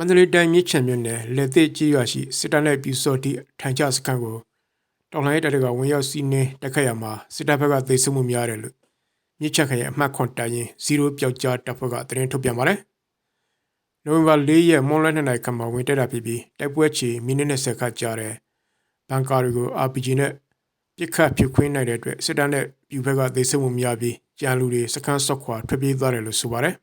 မန္တလေးတိုင်းမြစ်ချံမြို့နယ်လက်သေးကြီးရွာရှိစစ်တပ်နဲ့ပြူစော်တီထိုင်ချစခန်းကိုတော်လိုင်းတပ်တွေကဝင်ရောက်စီးနင်းတက်ခတ်ရမှာစစ်တပ်ဘက်ကသိမ်းဆုမှုများတယ်လို့မြစ်ချံခရိုင်အမှတ်ခွန်တိုင်ရင်0ပျောက်ကြားတပ်ဖွဲ့ကသတင်းထုတ်ပြန်ပါတယ်။နိုဝင်ဘာ၄ရက်မွန်လွဲ2နိုင်ခန့်မှာဝင်တက်တာဖြစ်ပြီးတိုက်ပွဲချီမိနစ်20ခန့်ကြာတယ်။ဘန်ကာတွေကို RPG နဲ့ပစ်ခတ်ဖြိုခွင်းနိုင်တဲ့အတွက်စစ်တပ်နဲ့ပြူဘက်ကသိမ်းဆုမှုများပြီးကြံလူတွေစခန်းဆော့ခွာထွက်ပြေးသွားတယ်လို့ဆိုပါတယ်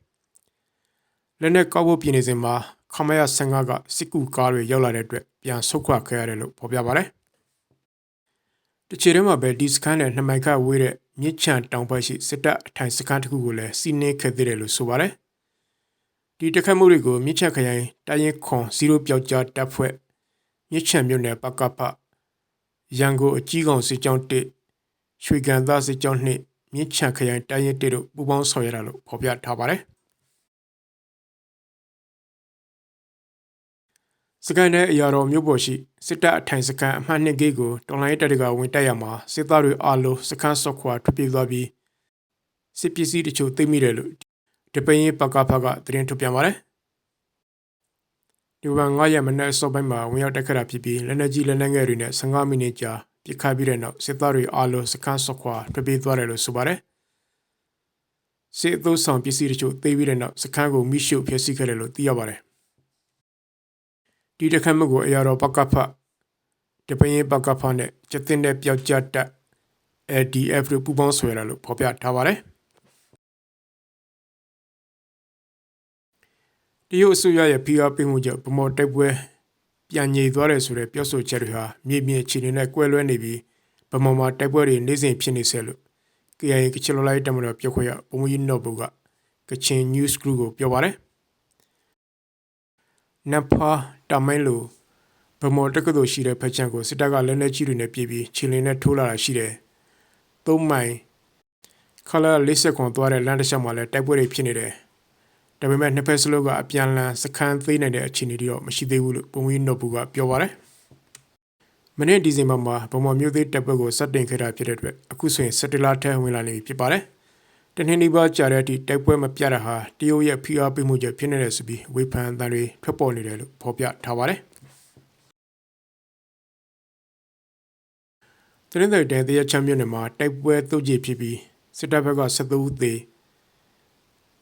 ။လက်နက်ကောက်ဖို့ပြင်နေစဉ်မှာ ခမရ15ကစစ်ကူကားတွေရောက်လာတဲ့အတွက်ပြန်ဆုတ်ခွာခဲ့ရတယ်လို့ဖော်ပြပါတယ်။တချီထဲမှာပဲဒီစခန်းနဲ့နှစ်မိုင်ခန့်ဝေးတဲ့မြစ်ချံတောင်ဘက်ရှိစစ်တပ်အထိုင်စခန်းတစ်ခုကိုလည်းစီးနင်းခဲ့သေးတယ်လို့ဆိုပါတယ်။ဒီတခတ်မှုတွေကိုမြစ်ချံခရိုင်တိုင်းရင်ခွန်0ပျောက်ကြားတပ်ဖွဲ့မြစ်ချံမြို့နယ်ပကပရန်ကုန်အကြီးကောင်စစ်ကြောင်း1ရွှေကန်သားစစ်ကြောင်း2မြစ်ချံခရိုင်တိုင်းရင်1တို့ပူးပေါင်းဆောင်ရွက်တာလို့ဖော်ပြထားပါတယ်။ စကန်တဲ့အရာတော်မြို့ပေါ်ရှိစစ်တပ်အထိုင်စခန်းအမှတ်2ဂိတ်ကိုတော်လိုင်းတပ်တွေကဝင်တိုက်ရမှာစစ်သားတွေအားလုံးစခန်းဆော့ခွာထွက်ပြေးသွားပြီးစစ်ပစ္စည်းတချို့သိမ်းမိတယ်လို့တပင်းရင်ပကဖကသတင်းထုတ်ပြန်ပါတယ်ဒီဝန်9ရက်မနေ့စောပိုင်းမှာဝင်ရောက်တက်ခတ်တာဖြစ်ပြီးလက်နက်ကြီးလက်နက်ငယ်တွေနဲ့15မိနစ်ကြာပြစ်ခတ်ပြီးတဲ့နောက်စစ်သားတွေအားလုံးစခန်းဆော့ခွာထွက်ပြေးသွားတယ်လို့ဆိုပါတယ်စစ်အုပ်ဆောင်ပစ္စည်းတချို့သိမ်းပြီးတဲ့နောက်စခန်းကိုမိရှုဖျက်ဆီးခဲ့တယ်လို့သိရပါတယ် ဒီတခတ်မှုကိုအရာတော်ပကဖတပင်းပကဖနဲ့ကျတင်တဲ့ပျောက်ကြားတက် LDF တို့ပူးပေါင်းဆွဲတာလို့ဖော်ပြထားပါတယ်တရုတ်အစိုးရရဲ့ဖိအားပေးမှုကြောင့်ဗမော်တိုက်ပွဲပြန်ညိသွားတယ်ဆိုတဲ့ပြောဆိုချက်တွေဟာမြေပြင်အခြေအနေနဲ့ကွဲလွဲနေပြီးဗမော်မှာတိုက်ပွဲတွေနေ့စဉ်ဖြစ်နေဆဲလို့ KIA ကချလိုလိုက်တမတော်ပြောခွင့်ရပုံမကြီးနော်ဘူကကချင် News Group ကိုပြောပါတယ် နဖာတမိုင်းလိုဗမော်တက္ကသိုလ်ရှိတဲ့ဖက်ချန်ကိုစစ်တပ်ကလက်နက်ကြီးတွေနဲ့ပြေးပြီးခြေလင်းနဲ့ထိုးလာတာရှိတယ်။သုံးမိုင်ခလာလေးဆက်ခွန်သွားတဲ့လမ်းတစ်လျှောက်မှာလည်းတိုက်ပွဲတွေဖြစ်နေတယ်။ဒါပေမဲ့နှစ်ဖက်စလုံးကအပြန်လန်စခန်းသေးနိုင်တဲ့အခြေအနေတွေတော့မရှိသေးဘူးလို့ပုံဝင်းနော်ဘူးကပြောပါတယ်။မနေ့ဒီဇင်ဘာမှာဗမော်မြို့သေးတပ်ပွဲကိုစတင်ခဲ့တာဖြစ်တဲ့အတွက်အခုဆိုရင်စက်တလာထဲဝင်လာနေပြီဖြစ်ပါတယ်။ တနင်္လာနေ့ပါကြာတဲ့အထိတိုက်ပွဲမပြတာဟာတရုတ်ရဲ့ဖိအားပေးမှုကြောင့်ဖြစ်နေတယ်ဆိုပြီးဝေဖန်အတန်တွေထွက်ပေါ်နေတယ်လို့ဖော်ပြထားပါတယ်။တရင်တဲ့တရချမ်းမြို့နယ်မှာတိုက်ပွဲတုတ်ကြီးဖြစ်ပြီးစစ်တပ်ဘက်က73ဦးသေ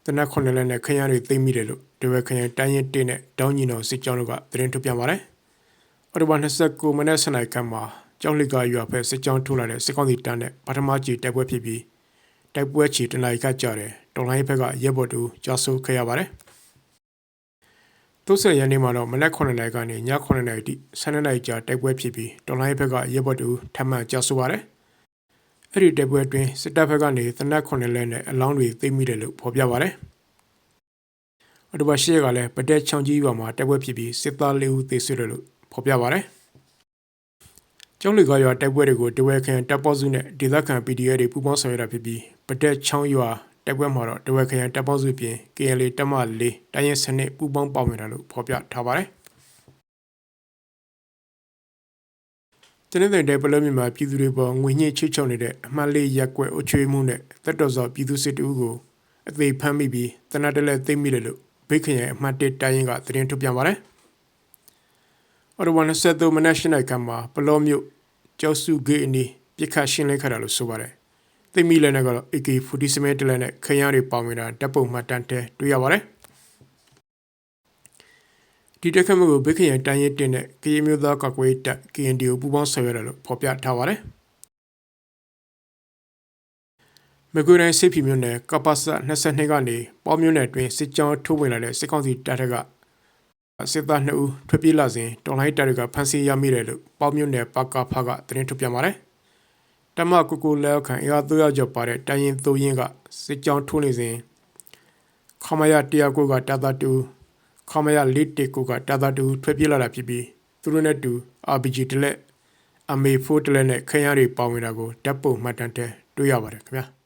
တနက်9လက်နဲ့ခရမ်းတွေသိမ်းမိတယ်လို့ဒဝဲခရမ်းတိုင်းရင်တင်းနဲ့တောင်းညီတော်စစ်ကြောင်းတို့ကသတင်းထုတ်ပြန်ပါတယ်။အော်တိုဘာ29မိနစ်စနိုက်ကမှာကျောင်းလိကရွာဖက်စစ်ကြောင်းထိုးလာတဲ့စစ်ကောင်စီတန်းနဲ့ပထမကြီးတိုက်ပွဲဖြစ်ပြီး တိုက်ပွဲချီတနိုင်ခတ်ကြတယ်တော်လိုင်းဘက်ကရဲဘော်တူကြောက်ဆိုးခဲ့ရပါတယ်။သုဆယ်ရန်နေမှာတော့မနက်9နာရီကနေည9နာရီတိ12နာရီကြာတိုက်ပွဲဖြစ်ပြီးတော်လိုင်းဘက်ကရဲဘော်တူထပ်မံကြောက်ဆိုးပါတယ်။အဲ့ဒီတိုက်ပွဲအတွင်းစစ်တပ်ဘက်ကနေသနက်9လဲနဲ့အလောင်းတွေသိမ်းမိတယ်လို့ဖော်ပြပါတယ်။အတူပါရှေ့ကလည်းပတက်ချောင်းကြီးရွာမှာတိုက်ပွဲဖြစ်ပြီးစစ်သား၄ဦးသေဆုံးတယ်လို့ဖော်ပြပါတယ်။ ကျောင်းလူကရွာတိုက်ပွဲတွေကိုတဝဲခံတပ်ပေါစုနဲ့ဒေသခံ PDF တွေပူးပေါင်းဆောင်ရွက်တာဖြစ်ပြီးပတက်ချောင်းရွာတိုက်ပွဲမှာတော့တဝက်ခရိုင်တပ်ပေါင်းစုပြင် KNL တပ်မ၄တိုင်းရင်စနစ်ပူးပေါင်းပါဝင်တယ်လို့ဖော်ပြထားပါတယ်။တနင်္လာနေ့ပလောမြန်မာပြည်သူတွေပေါ်ငွေညှိချွချောင်းနေတဲ့အမှတ်လေးရက်ကွက်အချွေးမှုနဲ့တက်တော်စောပြည်သူစစ်တူကိုအသေးဖမ်းမိပြီးတနတ်တလဲသိမ့်မိတယ်လို့ဘိတ်ခရိုင်အမှတ်၁တိုင်းရင်ကသတင်းထုတ်ပြန်ပါတယ်။အော်ဝန်ဆက်သူမနက်ရှနိုင်ကမှာပလောမျိုး ကျောက်စုဂေးအနီးပြစ်ခတ်ရှင်းလင်းခတာလို့ဆိုပါတယ်။သိမီလည်းနဲ့ကတော့ AK47 တလက်နဲ့ခရမ်းတွေပါဝင်တာတပ်ပုံမှတ်တမ်းတဲတွေ့ရပါတယ်ဒီတက်ခတ်မှုကိုဘိခရန်တိုင်းရတင်တဲ့ကရင်မျိုးသားကကွေးတပ် KNDO ပူးပေါင်းဆောင်ရွက်တယ်လို့ဖော်ပြထားပါတယ်မကွေးတိုင်းစစ်ဖီမြို့နယ်ကပ္ပစ22ကနေပေါမျိုးနယ်တွင်စစ်ကြောင်းထိုးဝင်လာတဲ့စစ်ကောင်စီတပ်ထက်က စစ်သား2ဦးထွက်ပြေးလာစဉ်တော်လိုင်းတပ်တွေကဖမ်းဆီးရမိတယ်လို့ပေါမျိုးနယ်ပကဖကသတင်းထုတ်ပြန်ပါတယ်။တမကူကူလက်ခံအရာသွေးရကြော်ပါတဲ့တိုင်းရင်သုံးရင်ကစစ်ကြောင်းထိုးနေစဉ်ခမရတရားကိုကတာတာတူခမရလစ်တေကိုကတာတာတူထွက်ပြေးလာတာဖြစ်ပြီးသူတို့နဲ့တူ RPG တလက်အမေဖိုးတလက်နဲ့ခရမ်းတွေပါဝင်တာကိုဓာတ်ပုံမှတ်တမ်းတဲ့တွေ့ရပါတယ်ခင်ဗျာ။